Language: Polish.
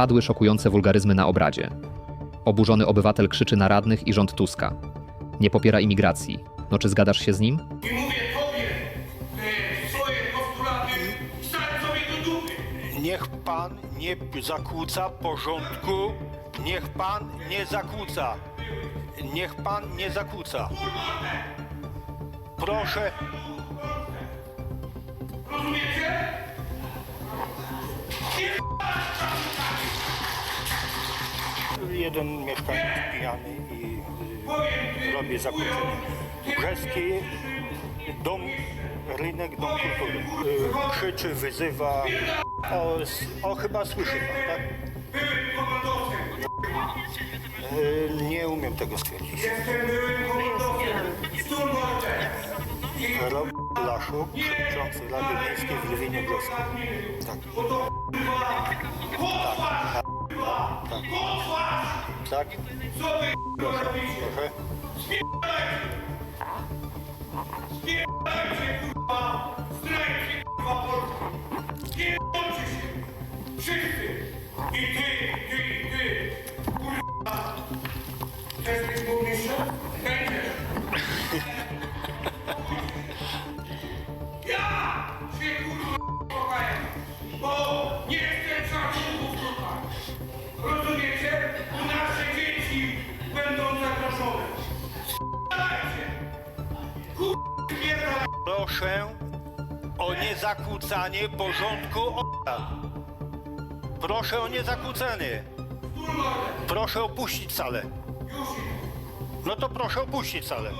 Padły szokujące wulgaryzmy na obradzie. Oburzony obywatel krzyczy na radnych i rząd Tuska. Nie popiera imigracji. No czy zgadasz się z nim? I mówię tobie, swoje postulaty wstać sobie do dupy. Niech pan nie zakłóca porządku. Niech pan nie zakłóca. Niech pan nie zakłóca. Proszę. Rozumiecie? Jeden mieszkaniec pijany i y, robi zakłócenie. Brzeski dom, rynek, dom kultury. Y, krzyczy, wyzywa. O, o chyba słyszy pan, tak? Y, nie umiem tego stwierdzić. Rob Laszuk, przewodniczący Rady Miejskiej w Lwinie Brzeskim. Tak. Bo to Tak? Co kurwa robicie? Proszę. Spierdajcie kurwa, zdrajcie kurwa Polskę. Pierdolcie się. Wszyscy. I ty, i ty, i ty. Kurwa. Chcesz być burmistrzem? Będziesz. Ja się kurwa kochałem, bo Proszę o niezakłócanie porządku obrad. Proszę o niezakłócenie. Proszę opuścić salę. No to proszę opuścić salę.